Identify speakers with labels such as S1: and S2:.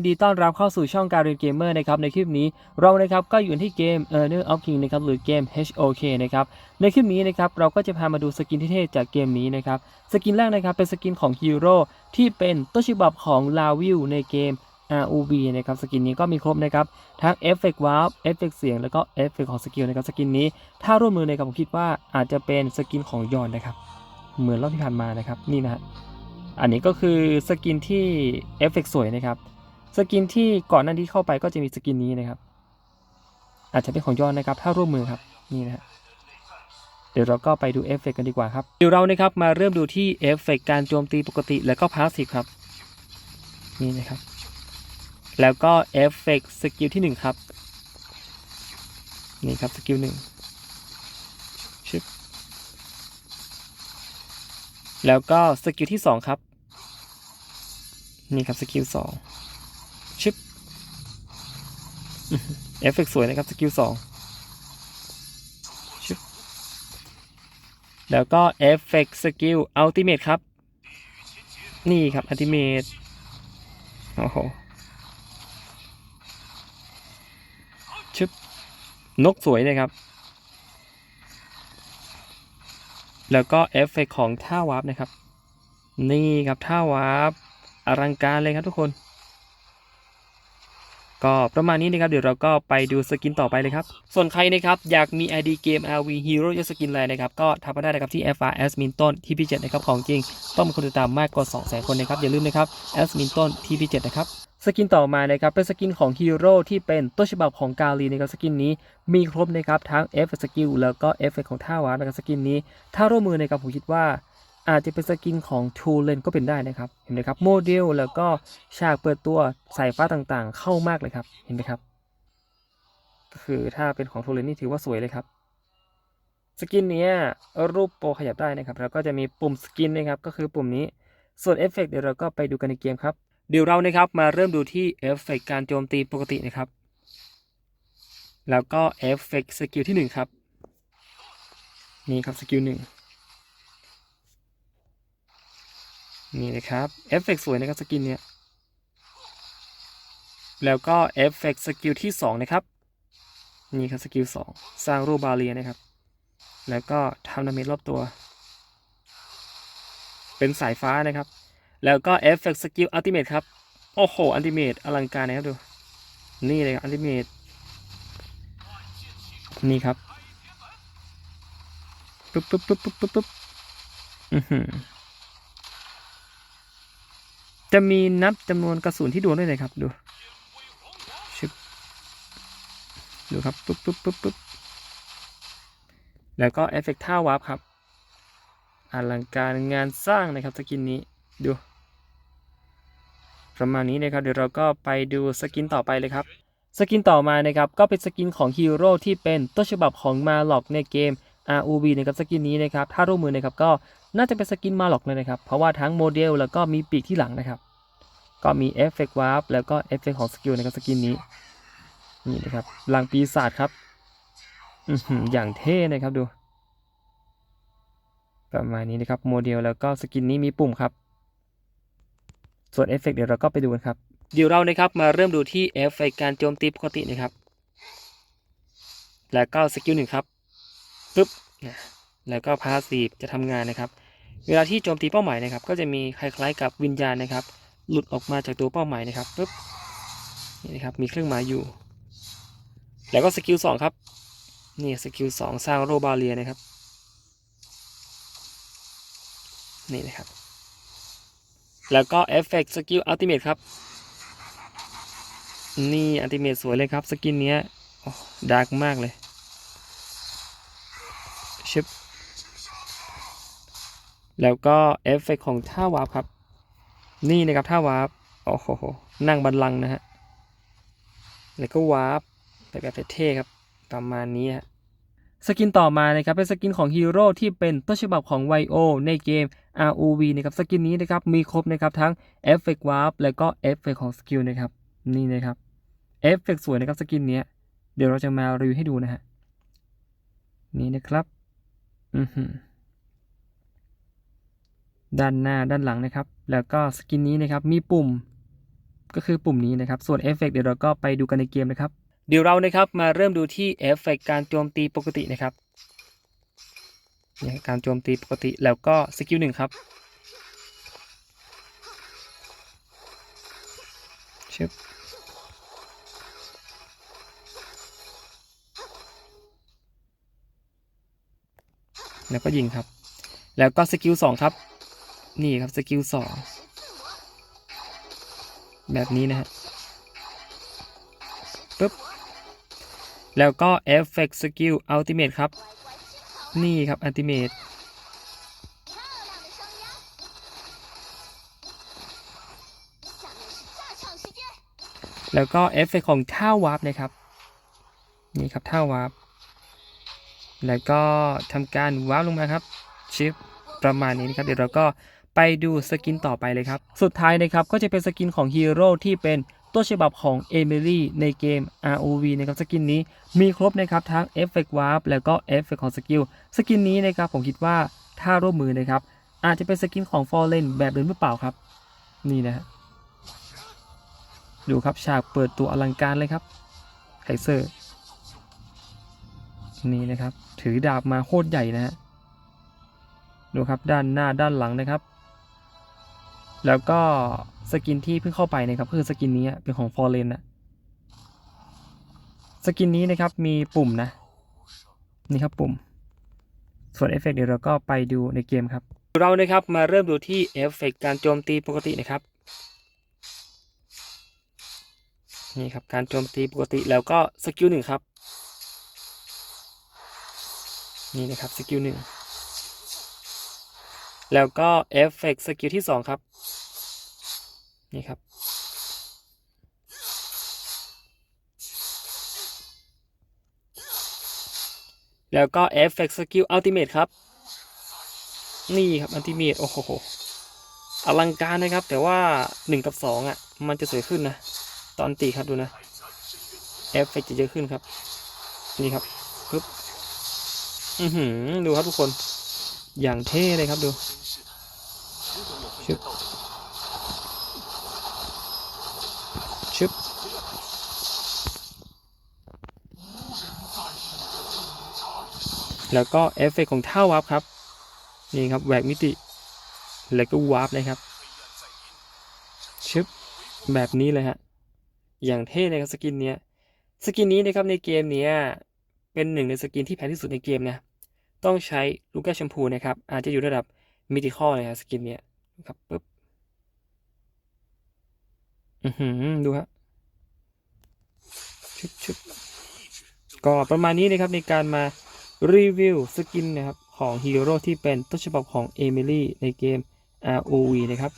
S1: ยินดีต้อนรับเข้าสู่ช่องการเรียนเกมเมอร์นะครับในคลิปนี้เรานะครับก็อยู่ที่เกม e a r n e r of King นะครับหรือเกม HOK นะครับในคลิปนี้นะครับเราก็จะพามาดูสกินที่เท่จากเกมนี้นะครับสกินแรกนะครับเป็นสกินของฮีโร่ที่เป็นต้นฉบับของลาวิวในเกม ROV นะครับสกินนี้ก็มีครบนะครับทั้งเอฟเฟกต์วาร์ปเอฟเฟกต์เสียงแล้วก็เอฟเฟกต์ของสกิลนะครับสกินนี้ถ้าร่วมมือนะครับผมคิดว่าอาจจะเป็นสกินของยอนนะครับเหมือนรอบที่ผ่านมานะครับนี่นะฮะอันนี้ก็คือสกินที่เอฟเฟกต์สวยนะครับ สกินที่ก่อนหน้านี้เข้าไปก็จะมีสกินนี้นะครับ อาจจะเป็นของยอดนะครับ ถ้าร่วมมือครับนี่นะฮะเดี๋ยวเราก็ไปดูเอฟเฟกกันดีกว่าครับเดี๋ยวเรานะครับมาเริ่มดูที่เอฟเฟกการโจมตีปกติแล้วก็พาสซีฟครับนี่นะครับ แล้วก็เอฟเฟกสกิลที่ 1 ครับ นี่ครับสกิลหนึ่งชึบแล้วก็สกิลที่ 2 ครับ นี่ครับสกิล2 เอฟเฟกต์สวยนะครับสกิลสองแล้วก็เอฟเฟกต์สกิลอัลติเมทครับ นี่ครับอัลติเมทโอ้โหชึบนกสวยเลยครับ แล้วก็เอฟเฟกต์ของท่าวาร์ปนะครับ นี่ครับท่าวาร์ปอลังการเลยครับทุกคน ก็ประมาณนี้นะครับเดี๋ยวเราก็ไปดูสกินต่อไปเลยครับ ส่วนใครนะครับอยากมี ID เกม RV Hero ยศสกินอะไรนะครับก็ทักมาได้นะครับที่ FR a s m i n ต้นที่พี่เจ็ดนะครับของจริง ต้องมีคนติดตามมากกว่า2 0 0 0 0 0คนนะครับอย่าลืมนะครับ a s m i n ต้นที่พี่เจ็ดนะครับสกินต่อมานะครับเป็นสกินของฮีโร่ที่เป็นต้นฉบับของกาลีนะครับสกินนี้มีครบนะครับทั้งเอฟสกิลแล้วก็เอฟเฟกของท่าวาร์นะครับสกินนี้ถ้าร่วมมือนะครับผมคิดว่า อาจจะเป็นสกินของทูเลนก็เป็นได้นะครับ เห็นไหมครับ โมเดลแล้วก็ฉากเปิดตัวสายฟ้าต่างๆ เข้ามากเลยครับ เห็นไหมครับก็คือถ้าเป็นของทูเลนนี่ถือว่าสวยเลยครับ สกินนี้รูปโปรขยับได้นะครับ แล้วก็จะมีปุ่มสกินนะครับ ก็คือปุ่มนี้ ส่วนเอฟเฟกต์เดี๋ยวเราก็ไปดูกันในเกมครับ เดี๋ยวเรานะครับมาเริ่มดูที่เอฟเฟกต์การโจมตีปกตินะครับ แล้วก็เอฟเฟกต์สกิลที่หนึ่งครับ นี่ครับสกิลห นี่นะครับเอฟเฟกต์สวยนะครับสกินเนี้ยแล้วก็เอฟเฟกต์สกิลที่สองนะครับ นี่ครับสกิลสองสร้างรูปบาเรียนะครับ แล้วก็ทำดาเมจรอบตัว เป็นสายฟ้านะครับ แล้วก็เอฟเฟกต์สกิลอัลติเมทครับ โอ้โหอัลติเมทอลังการนะครับดู นี่เลยครับอัลติเมทนี่ครับปึ๊บปึ๊บปึ๊บปึ๊บปึ๊บปึ๊บอือหือ จะมีนับจำนวนกระสุนที่โดนด้วยนะครับ ดูชึบดูครับปุ๊บปุ๊บปุ๊บปุ๊บแล้วก็เอฟเฟกต์ท่าวาร์ปครับอลังการงานสร้างนะครับสกินนี้ดูประมาณนี้นะครับเดี๋ยวเราก็ไปดูสกินต่อไปเลยครับ สกินต่อมานะครับก็เป็นสกินของฮีโร่ที่เป็นต้นฉบับของมาล็อกในเกม ROV นะครับสกินนี้นะครับถ้าร่วมมือนะครับก็น่าจะเป็นสกินมาล็อกเลยนะครับ เพราะว่าทั้งโมเดลแล้วก็มีปีกที่หลังนะครับ ก็มีเอฟเฟกต์วาร์ปแล้วก็เอฟเฟกต์ของสกิลนะครับสกินนี้นี่นะครับหลังปีศาจครับออย่างเท่นะครับดู ประมาณนี้นะครับโมเดลแล้วก็สกินนี้มีปุ่มครับส่วนเอฟเฟกต์เดี๋ยวเราก็ไปดูกันครับ เดี๋ยวเรานะครับมาเริ่มดูที่เอฟเฟกต์การโจมตีปกตินะครับ แล้วก็สกิลหนึ่งครับ ปึ๊บนะแล้วก็พาสซีฟจะทำงานนะครับ เวลาที่โจมตีเป้าหมายนะครับ ก็จะมีคล้ายๆ กับวิญญาณนะครับ หลุดออกมาจากตัวเป้าหมายนะครับปึ๊บนี่นะครับมีเครื่องหมายอยู่ แล้วก็สกิลสองครับนี่สกิลสองสร้างโรบาเรียนะครับนี่นะครับ แล้วก็เอฟเฟกต์สกิลอัลติเมทครับ นี่อัลติเมทสวยเลยครับ สกินเนี้ยโอ้ดาร์กมากเลย ชึบแล้วก็เอฟเฟกต์ของท่าวาร์ปครับ นี่นะครับท่าวาร์ปโอ้โหนั่งบันลังนะฮะแล้วก็วาร์ปแบบเท่ๆครับประมาณนี้ฮะสกินต่อมานะครับเป็นสกินของฮีโร่ที่เป็นต้นฉบับของไวโอในเกม ROV นะครับสกินนี้นะครับมีครบนะครับทั้งเอฟเฟกต์วาร์ปแล้วก็เอฟเฟกต์ของสกิลนะครับนี่นะครับเอฟเฟกต์สวยนะครับสกินนี้เดี๋ยวเราจะมารีวิวให้ดูนะฮะนี่นะครับ อือหือด้านหน้าด้านหลังนะครับ แล้วก็สกินนี้นะครับมีปุ่มก็คือปุ่มนี้นะครับ ส่วนเอฟเฟกเดี๋ยวเราก็ไปดูกันในเกมนะครับ เดี๋ยวเรานะครับมาเริ่มดูที่เอฟเฟกการโจมตีปกตินะครับเนี่ยการโจมตีปกติแล้วก็สกิลหนึ่งครับชึบ แล้วก็ยิงครับ แล้วก็สกิลสองครับ นี่ครับสกิลสองแบบนี้นะฮะปึ๊บ แล้วก็ Effect Skill Ultimate ครับ นี่ครับ Ultimate แล้วก็เอฟเฟกของท่าวาร์ปนะครับ นี่ครับท่าวาร์ป แล้วก็ทำการว้าร์ปลงมาครับชิปประมาณนี้นะครับเดี๋ยวเราก็ไปดูสกินต่อไปเลยครับ สุดท้ายนะครับก็จะเป็นสกินของฮีโร่ที่เป็นต้นฉบับของเอมิลี่ในเกม ROV นะครับสกินนี้มีครบนะครับทั้งเอฟเฟกต์วาร์ปแล้วก็เอฟเฟกต์ของสกิลสกินนี้นะครับผมคิดว่าถ้าร่วมมือนะครับ อาจจะเป็นสกินของฟอร์เรนแบบเดิมหรือเปล่าครับ นี่นะฮะดูครับฉากเปิดตัวอลังการเลยครับไคเซอร์ นี่นะครับ ถือดาบมาโคตรใหญ่นะฮะดูครับด้านหน้าด้านหลังนะครับ แล้วก็สกินที่เพิ่งเข้าไปนะครับคือสกินนี้เป็นของฟอร์เรนนะสกินนี้นะครับมีปุ่มนะ นี่ครับปุ่ม ส่วนเอฟเฟกต์เดี๋ยวเราก็ไปดูในเกมครับ เรานะครับมาเริ่มดูที่เอฟเฟกต์การโจมตีปกตินะครับนี่ครับการโจมตีปกติแล้วก็สกิลหนึ่งครับ นี่นะครับสกิลหนึ่งแล้วก็เอฟเฟกต์สกิลที่สองครับ นี่ครับ แล้วก็เอฟเฟกต์สกิลอัลติเมทครับ นี่ครับอัลติเมทโอ้โหอลังการนะครับ แต่ว่า 1 กับ 2อะ มันจะสวยขึ้นนะ ตอนตีครับดูนะเอฟเฟกต์จะเยอะขึ้นครับ นี่ครับปึ๊บ อือหือดูครับทุกคน อย่างเท่เลยครับดูชึบชึบแล้วก็เอฟเฟกต์ของเท่าวับครับ นี่ครับแหวกมิติ แล้วก็วาร์ปนะครับ ชึบ แบบนี้เลยฮะ อย่างเท่เลยครับสกินเนี้ย สกินนี้นะครับในเกมเนี้ย เป็นหนึ่งในสกินที่แพงที่สุดในเกมนะ ต้องใช้ลูก้าแชมพูนะครับ อาจจะอยู่ระดับมิติคอลนะครับสกินเนี้ยนะครับปึ๊บอือหือดูฮะชุบชุบก็ประมาณนี้นะครับในการมารีวิวสกินนะครับของฮีโร่ที่เป็นต้นฉบับของเอมิลี่ในเกม ROV นะครับ